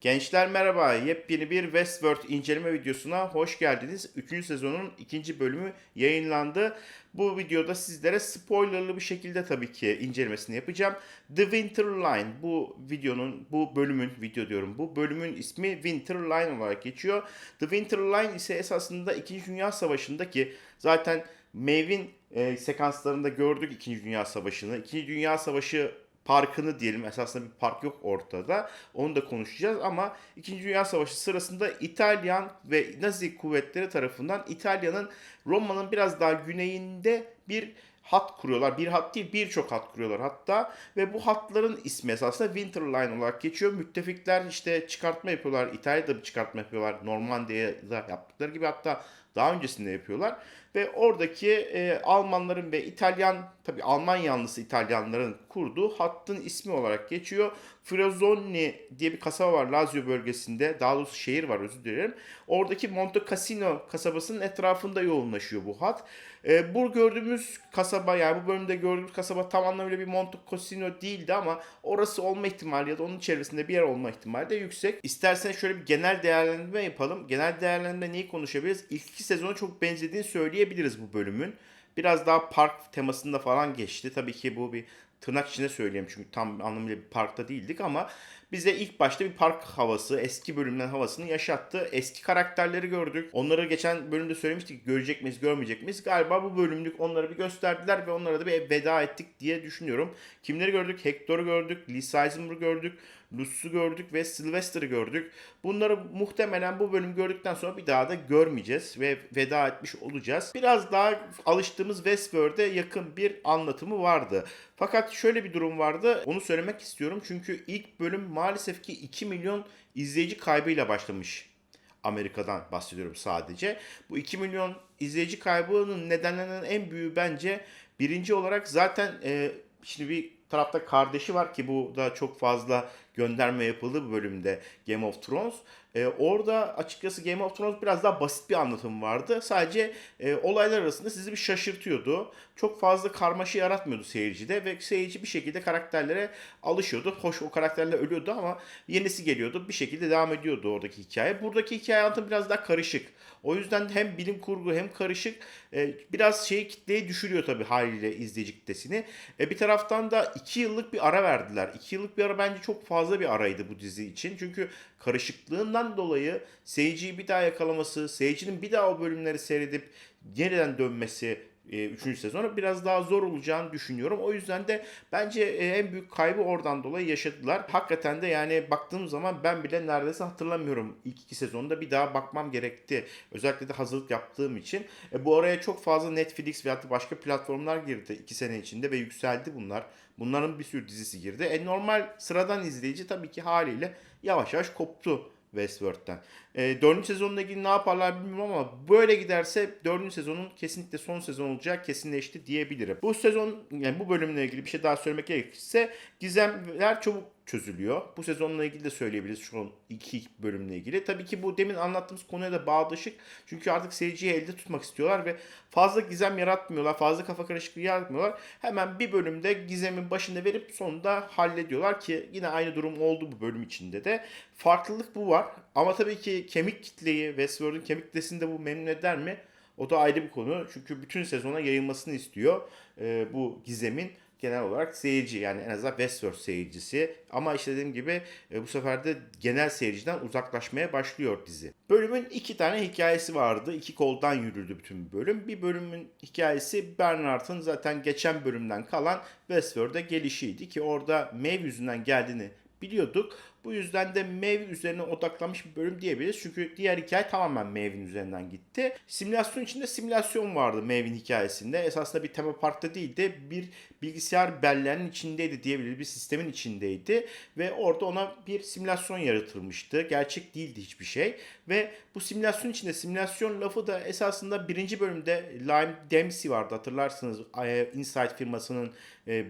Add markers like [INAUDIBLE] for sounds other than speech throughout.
Gençler merhaba. Yepyeni bir Westworld inceleme videosuna hoş geldiniz. 3. sezonun ikinci bölümü yayınlandı. Bu videoda sizlere spoilerlı bir şekilde tabii ki incelemesini yapacağım. The Winter Line bu videonun, bu bölümün, video diyorum, bu bölümün ismi Winter Line olarak geçiyor. The Winter Line ise esasında 2. Dünya Savaşı'ndaki zaten Maeve'in e, sekanslarında gördük 2. Dünya Savaşı'nı. 2. Dünya Savaşı parkını diyelim. Esasında bir park yok ortada. Onu da konuşacağız ama 2. Dünya Savaşı sırasında İtalyan ve Nazi kuvvetleri tarafından İtalya'nın Roma'nın biraz daha güneyinde bir hat kuruyorlar. Bir hat değil birçok hat kuruyorlar hatta ve bu hatların ismi esasında Winter Line olarak geçiyor. Müttefikler işte çıkartma yapıyorlar. İtalya'da bir çıkartma yapıyorlar. Normandiya'da yaptıkları gibi hatta daha öncesinde yapıyorlar. Ve oradaki e, Almanların ve İtalyan, tabi Alman yanlısı İtalyanların kurduğu hattın ismi olarak geçiyor. Frozzoni diye bir kasaba var Lazio bölgesinde. Daha doğrusu şehir var özür dilerim. Oradaki Monte Cassino kasabasının etrafında yoğunlaşıyor bu hat. E, bu gördüğümüz kasaba yani bu bölümde gördüğümüz kasaba tam anlamıyla bir Monte Cassino değildi ama orası olma ihtimali ya da onun çevresinde bir yer olma ihtimali de yüksek. İsterseniz şöyle bir genel değerlendirme yapalım. Genel değerlendirme neyi konuşabiliriz? İlk iki sezona çok benzediğini söyleyebiliriz bu bölümün. Biraz daha park temasında falan geçti. Tabii ki bu bir tırnak içinde söyleyeyim çünkü tam anlamıyla bir parkta değildik ama bize ilk başta bir park havası, eski bölümden havasını yaşattı. Eski karakterleri gördük. Onları geçen bölümde söylemiştik görecek miyiz, görmeyecek miyiz? Galiba bu bölümlük onları bir gösterdiler ve onlara da bir veda ettik diye düşünüyorum. Kimleri gördük? Hector'u gördük, Lee Sizemer'ı gördük, Lutz'u gördük ve Sylvester'ı gördük. Bunları muhtemelen bu bölüm gördükten sonra bir daha da görmeyeceğiz ve veda etmiş olacağız. Biraz daha alıştığımız Westworld'e yakın bir anlatımı vardı. Fakat şöyle bir durum vardı. Onu söylemek istiyorum çünkü ilk bölüm maalesef ki 2 milyon izleyici kaybıyla başlamış. Amerika'dan bahsediyorum sadece. Bu 2 milyon izleyici kaybının nedenlerinin en büyüğü bence birinci olarak zaten e, şimdi bir tarafta kardeşi var ki bu da çok fazla gönderme yapıldı bu bölümde Game of Thrones. E, orada açıkçası Game of Thrones biraz daha basit bir anlatım vardı. Sadece e, olaylar arasında sizi bir şaşırtıyordu. Çok fazla karmaşa yaratmıyordu seyircide ve seyirci bir şekilde karakterlere alışıyordu. Hoş o karakterler ölüyordu ama yenisi geliyordu. Bir şekilde devam ediyordu oradaki hikaye. Buradaki hikaye anlatım biraz daha karışık. O yüzden hem bilim kurgu hem karışık e, biraz şeyi kitleyi düşürüyor tabii haliyle izleyici kitlesini. E, bir taraftan da 2 yıllık bir ara verdiler. 2 yıllık bir ara bence çok fazla bir araydı bu dizi için. Çünkü karışıklığından dolayı seyirciyi bir daha yakalaması, seyircinin bir daha o bölümleri seyredip yeniden dönmesi 3. E, sezonu biraz daha zor olacağını düşünüyorum. O yüzden de bence e, en büyük kaybı oradan dolayı yaşadılar. Hakikaten de yani baktığım zaman ben bile neredeyse hatırlamıyorum. İlk iki sezonda bir daha bakmam gerekti. Özellikle de hazırlık yaptığım için. E, bu araya çok fazla Netflix veya başka platformlar girdi 2 sene içinde ve yükseldi bunlar. Bunların bir sürü dizisi girdi. E normal sıradan izleyici tabii ki haliyle yavaş yavaş koptu Westworld'den. E, 4. sezonla ilgili ne yaparlar bilmiyorum ama böyle giderse 4. sezonun kesinlikle son sezon olacağı kesinleşti diyebilirim. Bu sezon yani bu bölümle ilgili bir şey daha söylemek gerekirse gizemler çabuk çözülüyor. Bu sezonla ilgili de söyleyebiliriz şu iki bölümle ilgili. Tabii ki bu demin anlattığımız konuya da bağdaşık. Çünkü artık seyirciyi elde tutmak istiyorlar ve fazla gizem yaratmıyorlar. Fazla kafa karışıklığı yaratmıyorlar. Hemen bir bölümde gizemin başında verip sonunda hallediyorlar ki yine aynı durum oldu bu bölüm içinde de. Farklılık bu var. Ama tabii ki kemik kitleyi, Westworld'un kemik kitlesini de bu memnun eder mi? O da ayrı bir konu. Çünkü bütün sezona yayılmasını istiyor e, bu gizemin genel olarak seyirci yani en azından Westworld seyircisi. Ama işte dediğim gibi e, bu sefer de genel seyirciden uzaklaşmaya başlıyor dizi. Bölümün iki tane hikayesi vardı. İki koldan yürüdü bütün bölüm. Bir bölümün hikayesi Bernard'ın zaten geçen bölümden kalan Westworld'e gelişiydi ki orada Maeve yüzünden geldiğini biliyorduk. Bu yüzden de Maeve üzerine odaklanmış bir bölüm diyebiliriz. Çünkü diğer hikaye tamamen Maeve'in üzerinden gitti. Simülasyon içinde simülasyon vardı Maeve'in hikayesinde. Esasında bir tema parkta değil de bir bilgisayar belleğinin içindeydi diyebiliriz. Bir sistemin içindeydi. Ve orada ona bir simülasyon yaratılmıştı. Gerçek değildi hiçbir şey. Ve bu simülasyon içinde simülasyon lafı da esasında birinci bölümde Lime Dempsey vardı hatırlarsınız. Insight firmasının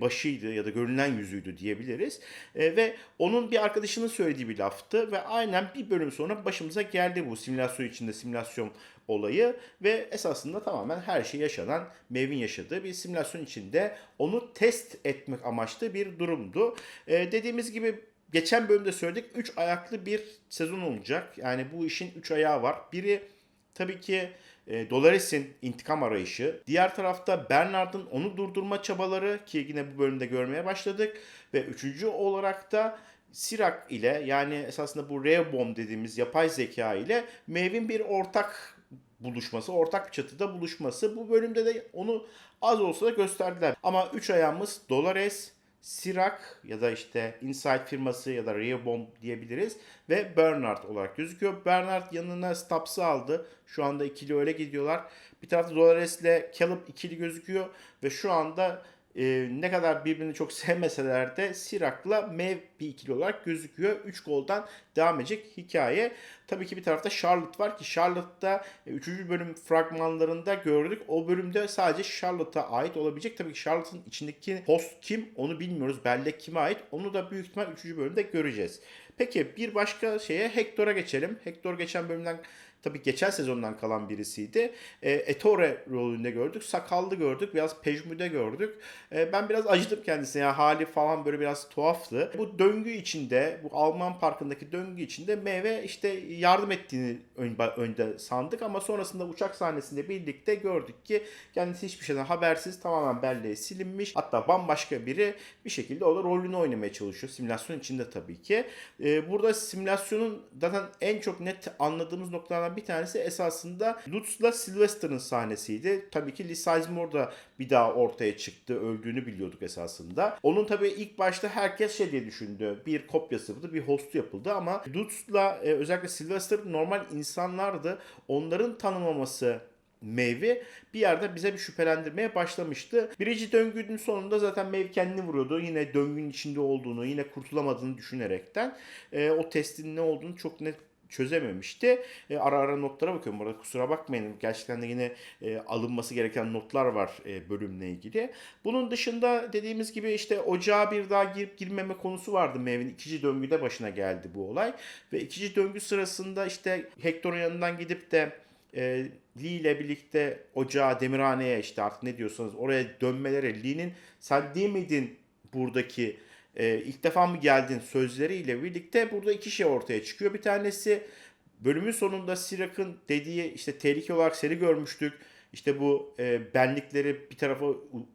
başıydı ya da görünen yüzüydü diyebiliriz. E, ve onun bir arkadaşının söylediği bir laftı ve aynen bir bölüm sonra başımıza geldi bu simülasyon içinde simülasyon olayı ve esasında tamamen her şey yaşanan Mev'in yaşadığı bir simülasyon içinde onu test etmek amaçlı bir durumdu. Ee, dediğimiz gibi geçen bölümde söyledik 3 ayaklı bir sezon olacak. Yani bu işin 3 ayağı var. Biri tabii ki e, Dolores'in intikam arayışı. Diğer tarafta Bernard'ın onu durdurma çabaları ki yine bu bölümde görmeye başladık. Ve üçüncü olarak da Sirak ile yani esasında bu Rehoboam dediğimiz yapay zeka ile Maeve'in bir ortak buluşması, ortak bir çatıda buluşması. Bu bölümde de onu az olsa da gösterdiler. Ama üç ayağımız Dolores, Sirak ya da işte Insight firması ya da Rehoboam diyebiliriz ve Bernard olarak gözüküyor. Bernard yanına Stubbs'ı aldı. Şu anda ikili öyle gidiyorlar. Bir tarafta Dolores ile Caleb ikili gözüküyor ve şu anda e, ne kadar birbirini çok [LAUGHS] sevmeseler de Sirak'la Mev bir ikili olarak gözüküyor. 3 goldan devam edecek hikaye. Tabii ki bir tarafta Charlotte var ki Charlotte'da 3. bölüm fragmanlarında gördük. O bölümde sadece Charlotte'a ait olabilecek. Tabii ki Charlotte'ın içindeki host kim onu bilmiyoruz. Bellek kime ait onu da büyük ihtimal 3. bölümde göreceğiz. Peki bir başka şeye Hector'a geçelim. Hector geçen bölümden tabii geçen sezondan kalan birisiydi. E, Ettore rolünde gördük. Sakallı gördük. Biraz pejmüde gördük. E, ben biraz acıdım kendisine. Yani hali falan böyle biraz tuhaftı. Bu döngü içinde, bu Alman parkındaki döngü içinde meyve işte yardım ettiğini ön, önde sandık ama sonrasında uçak sahnesinde birlikte gördük ki kendisi hiçbir şeyden habersiz tamamen belleğe silinmiş. Hatta bambaşka biri bir şekilde o da rolünü oynamaya çalışıyor. Simülasyon içinde tabii ki. E, burada simülasyonun zaten en çok net anladığımız noktalardan bir tanesi esasında Lutz'la Sylvester'ın sahnesiydi. Tabii ki Lee Sizemore da bir daha ortaya çıktı. Öldüğünü biliyorduk esasında. Onun tabii ilk başta herkes şey diye düşündü. Bir kopyası yapıldı, bir hostu yapıldı ama Lutz'la e, özellikle Sylvester normal insanlardı. Onların tanımaması Mave'i bir yerde bize bir şüphelendirmeye başlamıştı. Birinci döngünün sonunda zaten Maeve kendini vuruyordu. Yine döngünün içinde olduğunu, yine kurtulamadığını düşünerekten e, o testin ne olduğunu çok net çözememişti. E, ara ara notlara bakıyorum. Burada kusura bakmayın. Gerçekten de yine e, alınması gereken notlar var e, bölümle ilgili. Bunun dışında dediğimiz gibi işte ocağa bir daha girip girmeme konusu vardı Maeve'nin. ikinci döngüde başına geldi bu olay. Ve ikinci döngü sırasında işte Hector'un yanından gidip de e, Lee ile birlikte ocağa, demirhaneye işte artık ne diyorsanız oraya dönmeleri Lee'nin sen değil miydin buradaki e, ilk defa mı geldin sözleriyle birlikte burada iki şey ortaya çıkıyor. Bir tanesi bölümün sonunda Sirak'ın dediği işte tehlike olarak seni görmüştük. İşte bu e, benlikleri bir tarafa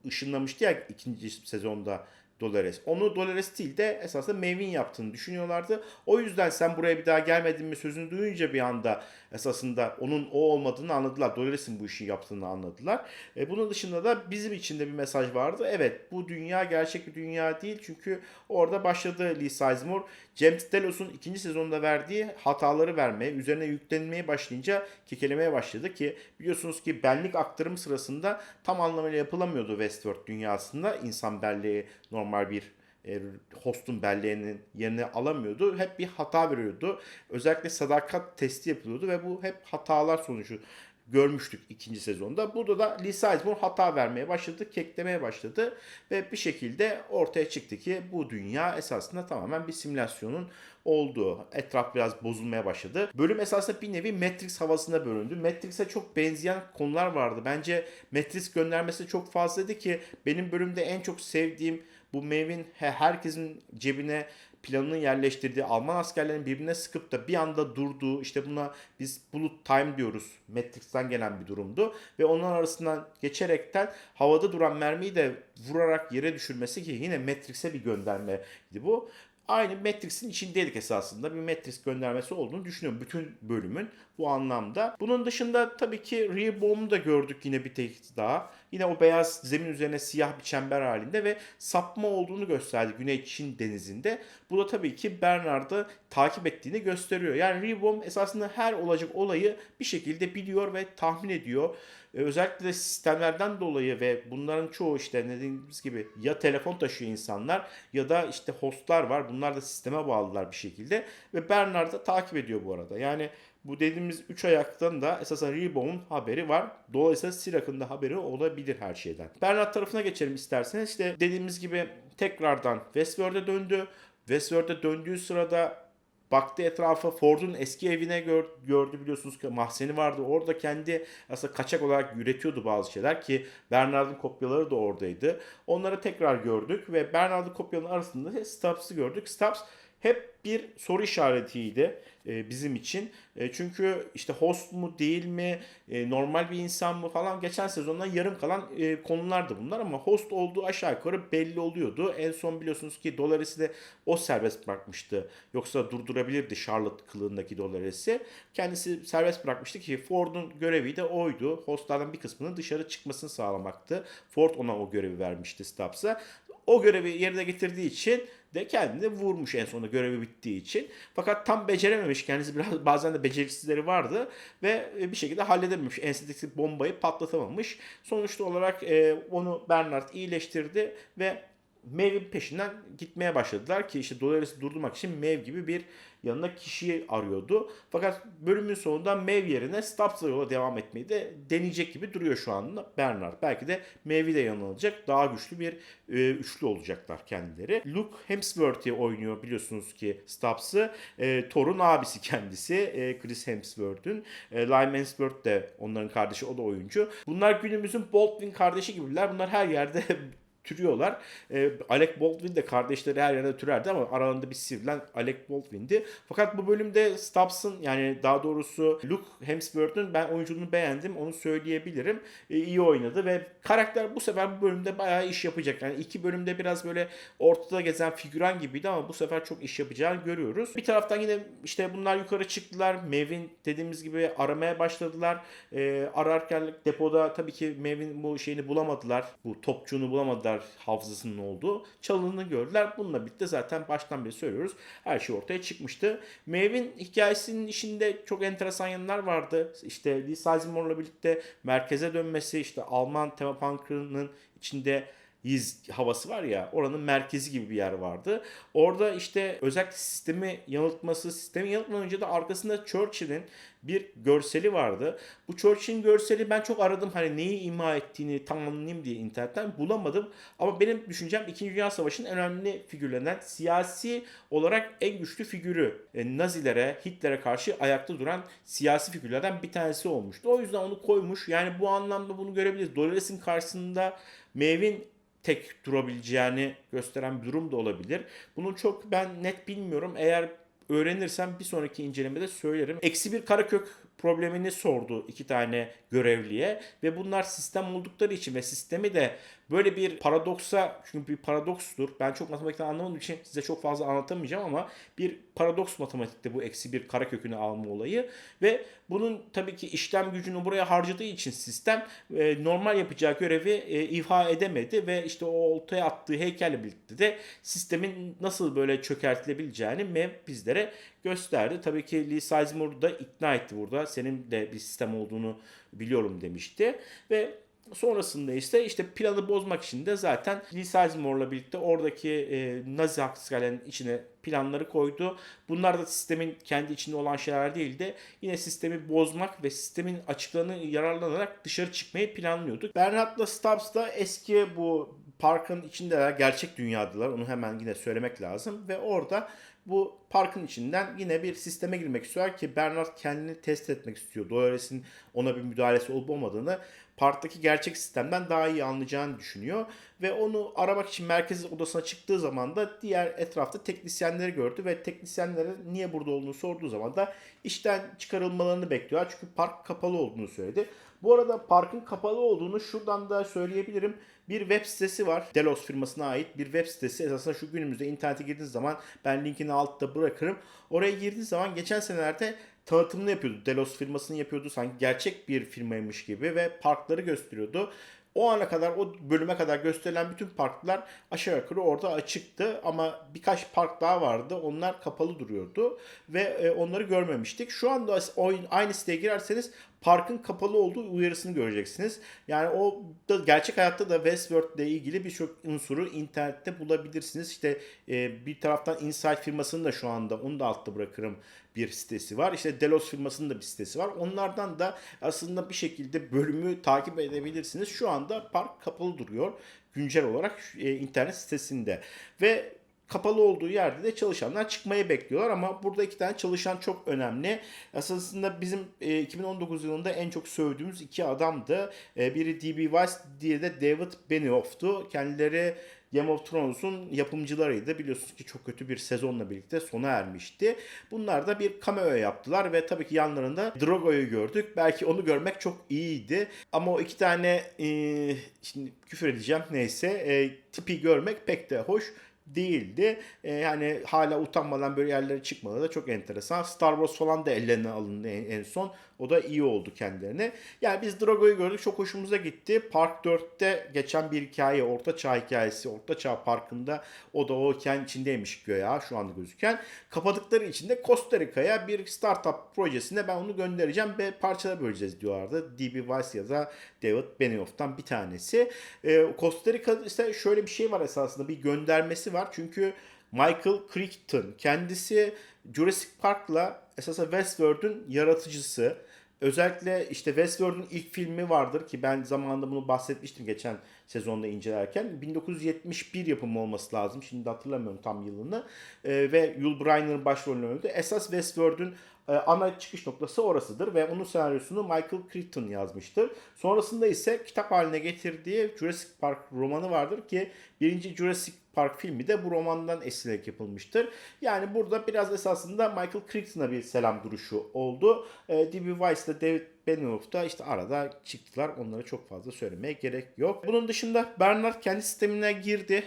ışınlamıştı ya ikinci sezonda Dolores. Onu Dolores değil de esasında Maven yaptığını düşünüyorlardı. O yüzden sen buraya bir daha gelmedin mi sözünü duyunca bir anda esasında onun o olmadığını anladılar. Dolores'in bu işi yaptığını anladılar. E, bunun dışında da bizim için de bir mesaj vardı. Evet bu dünya gerçek bir dünya değil. Çünkü orada başladı Lee Sizemore. James Delos'un ikinci sezonda verdiği hataları vermeye, üzerine yüklenmeye başlayınca kekelemeye başladı ki biliyorsunuz ki benlik aktarım sırasında tam anlamıyla yapılamıyordu Westworld dünyasında. insan belleği normal bir e, hostun belleğinin yerine alamıyordu. Hep bir hata veriyordu. Özellikle sadakat testi yapılıyordu ve bu hep hatalar sonucu görmüştük ikinci sezonda. Burada da Lee Sizemore hata vermeye başladı, keklemeye başladı ve bir şekilde ortaya çıktı ki bu dünya esasında tamamen bir simülasyonun olduğu. Etraf biraz bozulmaya başladı. Bölüm esasında bir nevi Matrix havasında bölündü. Matrix'e çok benzeyen konular vardı. Bence Matrix göndermesi çok fazlaydı ki benim bölümde en çok sevdiğim bu Mave'in herkesin cebine planını yerleştirdiği Alman askerlerin birbirine sıkıp da bir anda durduğu işte buna biz bullet time diyoruz. Matrix'ten gelen bir durumdu. Ve onlar arasından geçerekten havada duran mermiyi de vurarak yere düşürmesi ki yine Matrix'e bir göndermeydi bu aynı Matrix'in içindeydik esasında. Bir Matrix göndermesi olduğunu düşünüyorum bütün bölümün bu anlamda. Bunun dışında tabii ki Rehoboam'u da gördük yine bir tek daha. Yine o beyaz zemin üzerine siyah bir çember halinde ve sapma olduğunu gösterdi Güney Çin denizinde. Bu da tabii ki Bernard'ı takip ettiğini gösteriyor. Yani Rehoboam esasında her olacak olayı bir şekilde biliyor ve tahmin ediyor. Ee, özellikle de sistemlerden dolayı ve bunların çoğu işte dediğimiz gibi ya telefon taşıyor insanlar ya da işte hostlar var. Bunlar da sisteme bağlılar bir şekilde ve Bernard da takip ediyor bu arada. Yani bu dediğimiz 3 ayaktan da esasen Rebound'un haberi var. Dolayısıyla Sirak'ın da haberi olabilir her şeyden. Bernard tarafına geçelim isterseniz. İşte dediğimiz gibi tekrardan Westworld'e döndü. Westworld'e döndüğü sırada baktı etrafa Ford'un eski evine gör, gördü biliyorsunuz ki mahzeni vardı. Orada kendi aslında kaçak olarak üretiyordu bazı şeyler ki Bernard'ın kopyaları da oradaydı. Onları tekrar gördük ve Bernard'ın kopyalarının arasında Stubbs'ı gördük. Stubbs hep bir soru işaretiydi e, bizim için. E, çünkü işte host mu değil mi, e, normal bir insan mı falan geçen sezondan yarım kalan konulardı bunlar ama host olduğu aşağı yukarı belli oluyordu. En son biliyorsunuz ki Dolares'i de o serbest bırakmıştı. Yoksa durdurabilirdi Charlotte kılığındaki Dolares'i. Kendisi serbest bırakmıştı ki Ford'un görevi de oydu. Hostlardan bir kısmının dışarı çıkmasını sağlamaktı. Ford ona o görevi vermişti Stubbs'a. O görevi yerine getirdiği için de kendini vurmuş en sonunda görevi bittiği için. Fakat tam becerememiş. Kendisi biraz bazen de beceriksizleri vardı ve e, bir şekilde halledememiş. Ensedeki bombayı patlatamamış. Sonuçta olarak e, onu Bernard iyileştirdi ve Mav'in peşinden gitmeye başladılar ki işte Dolares'i durdurmak için Mav gibi bir yanına kişiyi arıyordu. Fakat bölümün sonunda Mav yerine Stubbs'la yola devam etmeyi de deneyecek gibi duruyor şu anda Bernard. Belki de Mav'i de yanına alacak. Daha güçlü bir e, üçlü olacaklar kendileri. Luke Hemsworth'i oynuyor biliyorsunuz ki Stubbs'ı. E, Thor'un abisi kendisi. E, Chris Hemsworth'ün. E, Lime Hemsworth de onların kardeşi. O da oyuncu. Bunlar günümüzün Baldwin kardeşi gibiler. Bunlar her yerde [LAUGHS] türüyorlar. E, Alec Baldwin de kardeşleri her yerde türerdi ama aralarında bir sivrilen Alec Baldwin'di. Fakat bu bölümde Stubbs'ın yani daha doğrusu Luke Hemsworth'un ben oyunculuğunu beğendim. Onu söyleyebilirim. E, iyi oynadı ve karakter bu sefer bu bölümde bayağı iş yapacak. Yani iki bölümde biraz böyle ortada gezen figüran gibiydi ama bu sefer çok iş yapacağını görüyoruz. Bir taraftan yine işte bunlar yukarı çıktılar. Mevin dediğimiz gibi aramaya başladılar. E, ararken depoda tabii ki Mevin bu şeyini bulamadılar. Bu topçuğunu bulamadılar hafızasının olduğu. Çalındığını gördüler. Bununla birlikte zaten baştan beri söylüyoruz. Her şey ortaya çıkmıştı. Mevin hikayesinin içinde çok enteresan yanlar vardı. İşte Lee Sizemore'la birlikte merkeze dönmesi, işte Alman tema punk'ının içinde iz havası var ya oranın merkezi gibi bir yer vardı. Orada işte özellikle sistemi yanıltması, sistemi yanıltmadan önce de arkasında Churchill'in bir görseli vardı. Bu Churchill'in görseli ben çok aradım hani neyi ima ettiğini tam diye internetten bulamadım. Ama benim düşüncem 2. Dünya Savaşı'nın önemli figürlerinden siyasi olarak en güçlü figürü. E, Nazilere, Hitler'e karşı ayakta duran siyasi figürlerden bir tanesi olmuştu. O yüzden onu koymuş. Yani bu anlamda bunu görebiliriz. Dolores'in karşısında Mev'in tek durabileceğini gösteren bir durum da olabilir. Bunu çok ben net bilmiyorum. Eğer öğrenirsem bir sonraki incelemede söylerim. Eksi bir karakök problemini sordu iki tane görevliye ve bunlar sistem oldukları için ve sistemi de böyle bir paradoksa çünkü bir paradokstur. Ben çok matematikten anlamadığım için size çok fazla anlatamayacağım ama bir paradoks matematikte bu eksi bir karekökünü alma olayı ve bunun tabii ki işlem gücünü buraya harcadığı için sistem e, normal yapacağı görevi e, ifade edemedi ve işte o ortaya attığı heykelle birlikte de sistemin nasıl böyle çökertilebileceğini MEV bizlere gösterdi. Tabii ki Lee Sizemore da ikna etti burada. Senin de bir sistem olduğunu biliyorum demişti ve Sonrasında ise işte planı bozmak için de zaten Lee Sizemore'la birlikte oradaki e, Nazi haksızlıkların içine planları koydu. Bunlar da sistemin kendi içinde olan şeyler değil de yine sistemi bozmak ve sistemin açıklarını yararlanarak dışarı çıkmayı planlıyordu. Bernard'la Stubbs da eski bu parkın içindeler, gerçek dünyadalar. Onu hemen yine söylemek lazım ve orada bu parkın içinden yine bir sisteme girmek istiyor ki Bernard kendini test etmek istiyor. Dolores'in ona bir müdahalesi olup olmadığını parktaki gerçek sistemden daha iyi anlayacağını düşünüyor. Ve onu aramak için merkez odasına çıktığı zaman da diğer etrafta teknisyenleri gördü ve teknisyenlere niye burada olduğunu sorduğu zaman da işten çıkarılmalarını bekliyor. Çünkü park kapalı olduğunu söyledi. Bu arada parkın kapalı olduğunu şuradan da söyleyebilirim. Bir web sitesi var. Delos firmasına ait bir web sitesi. Esasında şu günümüzde internete girdiğiniz zaman ben linkini altta bırakırım. Oraya girdiğiniz zaman geçen senelerde tanıtımını yapıyordu. Delos firmasını yapıyordu. Sanki gerçek bir firmaymış gibi ve parkları gösteriyordu. O ana kadar, o bölüme kadar gösterilen bütün parklar aşağı yukarı orada açıktı. Ama birkaç park daha vardı. Onlar kapalı duruyordu. Ve e, onları görmemiştik. Şu anda oyun aynı siteye girerseniz parkın kapalı olduğu uyarısını göreceksiniz. Yani o da gerçek hayatta da Westworld ile ilgili birçok unsuru internette bulabilirsiniz. İşte e, bir taraftan Insight firmasının da şu anda onu da altta bırakırım bir sitesi var. İşte Delos firmasının da bir sitesi var. Onlardan da aslında bir şekilde bölümü takip edebilirsiniz. Şu anda park kapalı duruyor güncel olarak e, internet sitesinde. Ve kapalı olduğu yerde de çalışanlar çıkmayı bekliyorlar ama burada iki tane çalışan çok önemli. Aslında bizim e, 2019 yılında en çok sövdüğümüz iki adamdı. E, biri D.B. Weiss, diğeri de David Benioff'tu. Kendileri Game of Thrones'un yapımcılarıydı. Biliyorsunuz ki çok kötü bir sezonla birlikte sona ermişti. Bunlar da bir cameo yaptılar ve tabii ki yanlarında Drogo'yu gördük. Belki onu görmek çok iyiydi. Ama o iki tane e, şimdi küfür edeceğim neyse e, tipi görmek pek de hoş değildi. E, yani hala utanmadan böyle yerlere çıkmaları da çok enteresan. Star Wars falan da ellerine alındı en, en son. O da iyi oldu kendilerine. Yani biz Drogo'yu gördük. Çok hoşumuza gitti. Park 4'te geçen bir hikaye. Orta Çağ hikayesi. Orta Çağ Parkı'nda o da o hikayenin içindeymiş göya şu anda gözüken. Kapadıkları için de Costa Rica'ya bir startup projesinde ben onu göndereceğim ve parçalara böleceğiz diyorlardı. D.B. Weiss ya da David Benioff'tan bir tanesi. Ee, Costa Rica ise şöyle bir şey var esasında bir göndermesi var. Çünkü Michael Crichton kendisi Jurassic Park'la esasında Westworld'un yaratıcısı. Özellikle işte Westworld'un ilk filmi vardır ki ben zamanında bunu bahsetmiştim geçen sezonda incelerken. 1971 yapımı olması lazım. Şimdi hatırlamıyorum tam yılını. Ee, ve Yul Brynner'ın başrolünü oynadı. Esas Westworld'un e, ana çıkış noktası orasıdır ve onun senaryosunu Michael Crichton yazmıştır. Sonrasında ise kitap haline getirdiği Jurassic Park romanı vardır ki birinci Jurassic Park filmi de bu romandan esinlenerek yapılmıştır. Yani burada biraz esasında Michael Crichton'a bir selam duruşu oldu. E, D.B. Weiss ile David Benioff da işte arada çıktılar. Onlara çok fazla söylemeye gerek yok. Bunun dışında Bernard kendi sistemine girdi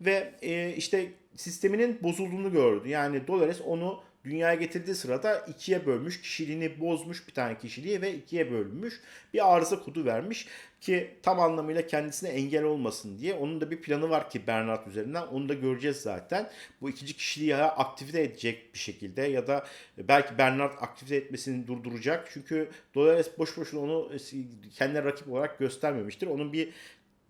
ve e, işte sisteminin bozulduğunu gördü. Yani Dolores onu dünyaya getirdiği sırada ikiye bölmüş. Kişiliğini bozmuş bir tane kişiliği ve ikiye bölmüş. Bir arıza kodu vermiş ki tam anlamıyla kendisine engel olmasın diye. Onun da bir planı var ki Bernard üzerinden. Onu da göreceğiz zaten. Bu ikinci kişiliği ya aktive edecek bir şekilde ya da belki Bernard aktive etmesini durduracak. Çünkü Dolores boş boşuna onu kendine rakip olarak göstermemiştir. Onun bir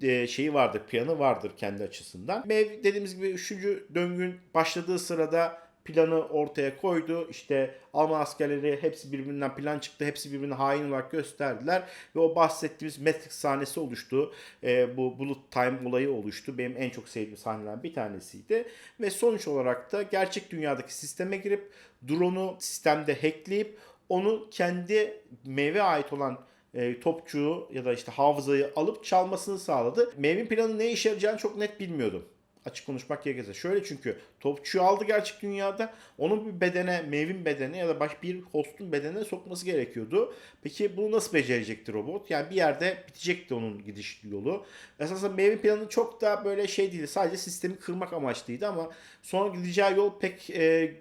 e, şeyi vardır, planı vardır kendi açısından. Mev dediğimiz gibi 3. döngün başladığı sırada planı ortaya koydu. İşte Alman askerleri hepsi birbirinden plan çıktı. Hepsi birbirine hain olarak gösterdiler. Ve o bahsettiğimiz Matrix sahnesi oluştu. E, bu Bullet Time olayı oluştu. Benim en çok sevdiğim sahnelerden bir tanesiydi. Ve sonuç olarak da gerçek dünyadaki sisteme girip drone'u sistemde hackleyip onu kendi meyve ait olan e, topçuğu ya da işte hafızayı alıp çalmasını sağladı. Mevin planı ne işe yarayacağını çok net bilmiyordum açık konuşmak gerekirse. Şöyle çünkü topçuyu aldı gerçek dünyada. Onun bir bedene, Mevin bedene ya da baş bir hostun bedenine sokması gerekiyordu. Peki bunu nasıl becerecekti robot? Yani bir yerde bitecekti onun gidiş yolu. Esasen Mevin planı çok da böyle şey değildi. Sadece sistemi kırmak amaçlıydı ama sonra gideceği yol pek e,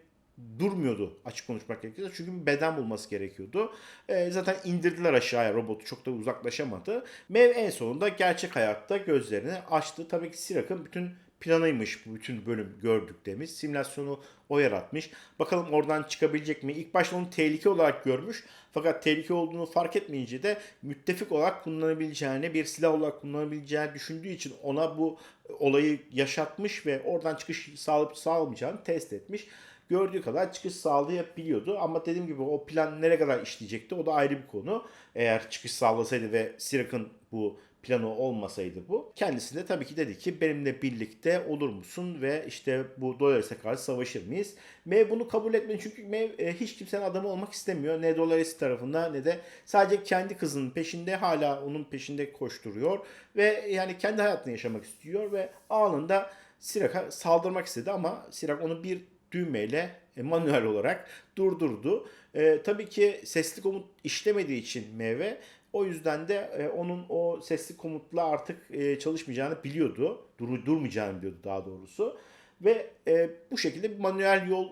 durmuyordu açık konuşmak gerekirse. Çünkü bir beden bulması gerekiyordu. E, zaten indirdiler aşağıya robotu çok da uzaklaşamadı. Mev en sonunda gerçek hayatta gözlerini açtı. Tabii ki Sirak'ın bütün planıymış bu bütün bölüm gördüklerimiz. Simülasyonu o yaratmış. Bakalım oradan çıkabilecek mi? İlk başta onu tehlike olarak görmüş. Fakat tehlike olduğunu fark etmeyince de müttefik olarak kullanabileceğini, bir silah olarak kullanabileceğini düşündüğü için ona bu olayı yaşatmış ve oradan çıkış sağlayıp sağlamayacağını test etmiş gördüğü kadar çıkış sağlayabiliyordu. Ama dediğim gibi o plan nereye kadar işleyecekti o da ayrı bir konu. Eğer çıkış sağlasaydı ve Sirak'ın bu planı olmasaydı bu. Kendisi de tabii ki dedi ki benimle birlikte olur musun ve işte bu Dolores'e karşı savaşır mıyız? Mev bunu kabul etmedi çünkü Mev e, hiç kimsenin adamı olmak istemiyor. Ne Dolores tarafında ne de sadece kendi kızının peşinde hala onun peşinde koşturuyor ve yani kendi hayatını yaşamak istiyor ve anında Sirak'a saldırmak istedi ama Sirak onu bir düğmeyle e, manuel olarak durdurdu. E, tabii ki sesli komut işlemediği için meyve o yüzden de e, onun o sesli komutla artık e, çalışmayacağını biliyordu. Dur, durmayacağını biliyordu daha doğrusu. Ve e, bu şekilde manuel yol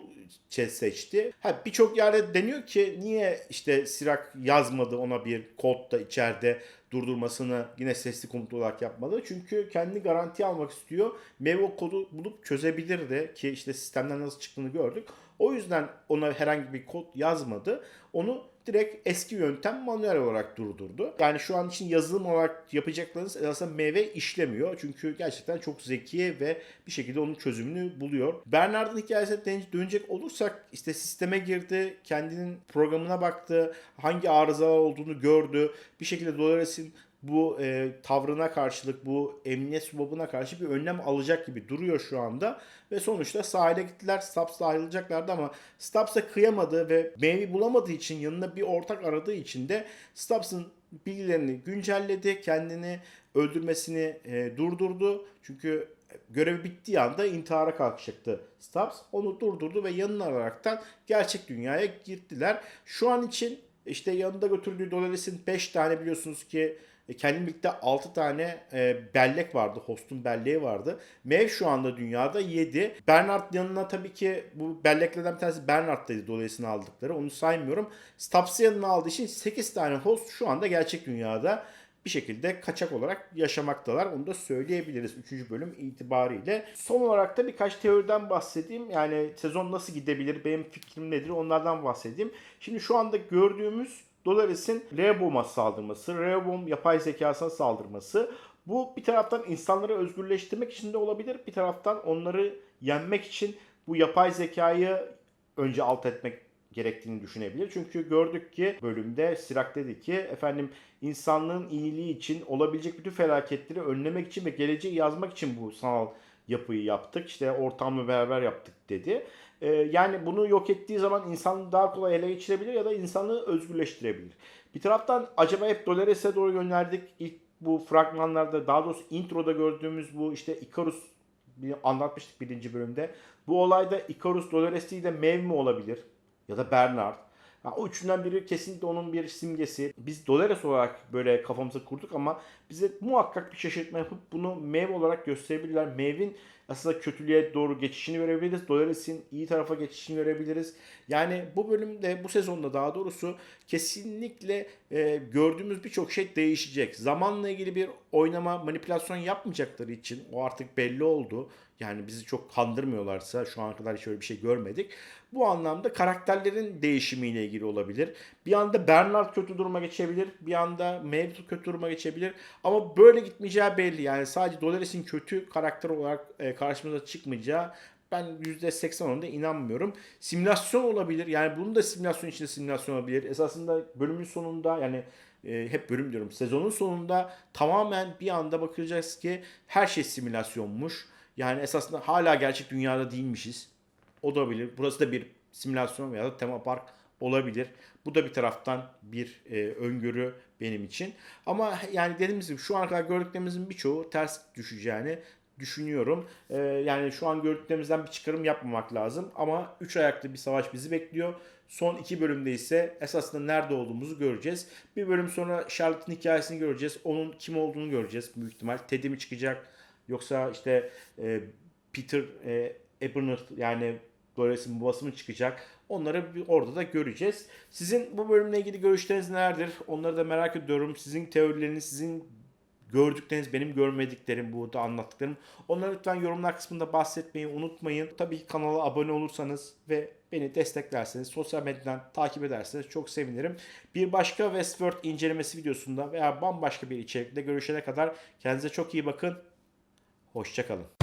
seçti. Ha birçok yerde deniyor ki niye işte Sirak yazmadı ona bir kod da içeride durdurmasını yine sesli komut olarak yapmadı. Çünkü kendi garanti almak istiyor. Mevo kodu bulup çözebilirdi ki işte sistemden nasıl çıktığını gördük. O yüzden ona herhangi bir kod yazmadı. Onu direkt eski yöntem manuel olarak durdurdu. Yani şu an için yazılım olarak yapacaklarınız aslında meyve işlemiyor. Çünkü gerçekten çok zeki ve bir şekilde onun çözümünü buluyor. Bernard'ın hikayesine dönecek olursak işte sisteme girdi, kendinin programına baktı, hangi arızalar olduğunu gördü. Bir şekilde Dolores'in bu e, tavrına karşılık bu emniyet subabına karşı bir önlem alacak gibi duruyor şu anda. Ve sonuçta sahile gittiler. Stubbs'la ayrılacaklardı ama Stubbs'a kıyamadı ve Mavi bulamadığı için yanına bir ortak aradığı için de Stubbs'ın bilgilerini güncelledi. Kendini öldürmesini e, durdurdu. Çünkü görevi bittiği anda intihara kalkacaktı Stubbs. Onu durdurdu ve yanına alaraktan gerçek dünyaya girdiler. Şu an için işte yanında götürdüğü Dolores'in 5 tane biliyorsunuz ki e, kendi birlikte 6 tane e, bellek vardı. Host'un belleği vardı. Mev şu anda dünyada 7. Bernard yanına tabii ki bu belleklerden bir tanesi Bernard'daydı dolayısıyla aldıkları. Onu saymıyorum. Stubbs'ı yanına aldığı için 8 tane host şu anda gerçek dünyada bir şekilde kaçak olarak yaşamaktalar. Onu da söyleyebiliriz 3. bölüm itibariyle. Son olarak da birkaç teoriden bahsedeyim. Yani sezon nasıl gidebilir, benim fikrim nedir onlardan bahsedeyim. Şimdi şu anda gördüğümüz Dolores'in Rehoboam'a saldırması, Rehoboam yapay zekasına saldırması. Bu bir taraftan insanları özgürleştirmek için de olabilir. Bir taraftan onları yenmek için bu yapay zekayı önce alt etmek gerektiğini düşünebilir. Çünkü gördük ki bölümde Sirak dedi ki efendim insanlığın iyiliği için olabilecek bütün felaketleri önlemek için ve geleceği yazmak için bu sanal yapıyı yaptık. İşte ortamla beraber yaptık dedi. Ee, yani bunu yok ettiği zaman insanlığı daha kolay ele geçirebilir ya da insanlığı özgürleştirebilir. Bir taraftan acaba hep Dolores'e doğru gönderdik. İlk bu fragmanlarda daha doğrusu introda gördüğümüz bu işte Icarus anlatmıştık birinci bölümde. Bu olayda Icarus Dolores değil de Mev mi olabilir? Ya da Bernard. Ya o üçünden biri kesinlikle onun bir simgesi. Biz Dolores olarak böyle kafamıza kurduk ama bize muhakkak bir şaşırtma yapıp bunu Mev olarak gösterebilirler. Mev'in aslında kötülüğe doğru geçişini görebiliriz. Dolores'in iyi tarafa geçişini görebiliriz. Yani bu bölümde, bu sezonda daha doğrusu kesinlikle e, gördüğümüz birçok şey değişecek. Zamanla ilgili bir oynama, manipülasyon yapmayacakları için o artık belli oldu. Yani bizi çok kandırmıyorlarsa şu ana kadar hiç öyle bir şey görmedik. Bu anlamda karakterlerin değişimiyle ilgili olabilir. Bir anda Bernard kötü duruma geçebilir. Bir anda Maeve kötü duruma geçebilir. Ama böyle gitmeyeceği belli. Yani sadece Dolores'in kötü karakter olarak e, karşımıza çıkmayacağı ben %80 oranında inanmıyorum. Simülasyon olabilir. Yani bunun da simülasyon içinde simülasyon olabilir. Esasında bölümün sonunda yani e, hep bölüm diyorum. Sezonun sonunda tamamen bir anda bakacağız ki her şey simülasyonmuş. Yani esasında hala gerçek dünyada değilmişiz. O da olabilir. Burası da bir simülasyon veya da tema park olabilir. Bu da bir taraftan bir e, öngörü benim için. Ama yani dediğimiz gibi şu ana kadar gördüklerimizin birçoğu ters düşeceğini düşünüyorum. E, yani şu an gördüklerimizden bir çıkarım yapmamak lazım. Ama 3 ayaklı bir savaş bizi bekliyor. Son iki bölümde ise esasında nerede olduğumuzu göreceğiz. Bir bölüm sonra Charlotte'ın hikayesini göreceğiz. Onun kim olduğunu göreceğiz büyük ihtimal. Teddy mi çıkacak? Yoksa işte e, Peter e, Abernathy yani Dolores'in babası mı çıkacak? Onları orada da göreceğiz. Sizin bu bölümle ilgili görüşleriniz nelerdir? Onları da merak ediyorum. Sizin teorileriniz, sizin gördükleriniz, benim görmediklerim, burada anlattıklarım. Onları lütfen yorumlar kısmında bahsetmeyi unutmayın. Tabii ki kanala abone olursanız ve beni desteklerseniz, sosyal medyadan takip ederseniz çok sevinirim. Bir başka Westworld incelemesi videosunda veya bambaşka bir içerikte görüşene kadar kendinize çok iyi bakın. Hoşçakalın.